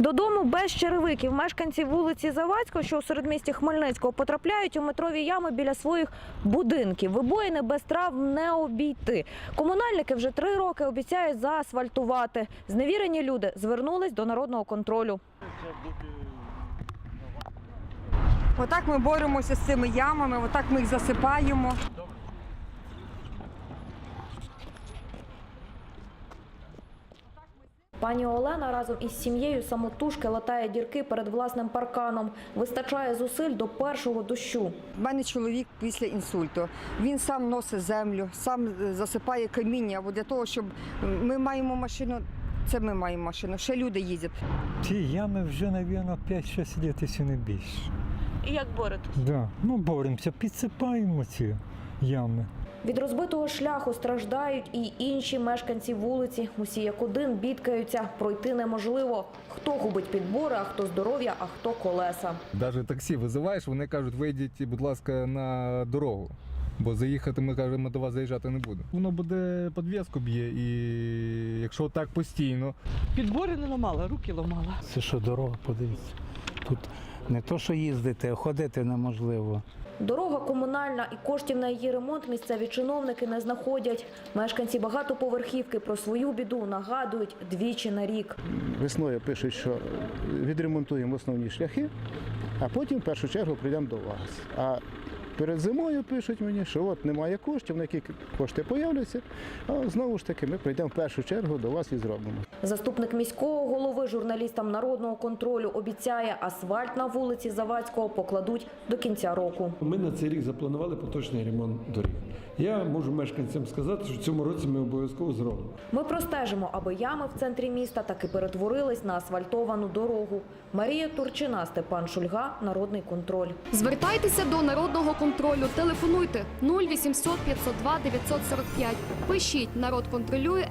Додому без черевиків мешканці вулиці Завадського, що у середмісті Хмельницького, потрапляють у метрові ями біля своїх будинків. Вибоїни без травм не обійти. Комунальники вже три роки обіцяють заасфальтувати. Зневірені люди звернулись до народного контролю. Отак ми боремося з цими ямами, отак ми їх засипаємо. Пані Олена разом із сім'єю самотужки латає дірки перед власним парканом. Вистачає зусиль до першого дощу. У мене чоловік після інсульту. Він сам носить землю, сам е, засипає каміння. Бо для того, щоб ми маємо машину, це ми маємо машину. Ще люди їздять. Ті ями вже, мабуть, 5-6 років, якщо не більше. І як боретесь? Да. Ну, боремося, підсипаємо ці ями. Від розбитого шляху страждають і інші мешканці вулиці. Усі як один бідкаються. Пройти неможливо. Хто губить підбори, а хто здоров'я, а хто колеса. Навіть таксі визиваєш, вони кажуть, вийдіть, будь ласка, на дорогу. Бо заїхати ми кажемо, до вас заїжджати не будемо. Воно буде підв'язку б'є, і якщо так постійно, Підбори не ламала, руки ламала. Це що дорога, подивіться. Тут не то, що їздити, а ходити неможливо. Дорога комунальна і коштів на її ремонт місцеві чиновники не знаходять. Мешканці багатоповерхівки про свою біду нагадують двічі на рік. Весною пишуть, що відремонтуємо основні шляхи, а потім в першу чергу прийдемо до вас. А перед зимою пишуть мені, що от немає коштів, на які кошти появляться, а знову ж таки ми прийдемо в першу чергу до вас і зробимо. Заступник міського голови журналістам народного контролю обіцяє, асфальт на вулиці Завадського покладуть до кінця року. Ми на цей рік запланували поточний ремонт доріг. Я можу мешканцям сказати, що в цьому році ми обов'язково зробимо. Ми простежимо, аби ями в центрі міста таки перетворились на асфальтовану дорогу. Марія Турчина, Степан Шульга, Народний контроль. Звертайтеся до народного контролю. Телефонуйте 0800 502 945. Пишіть народ контролює.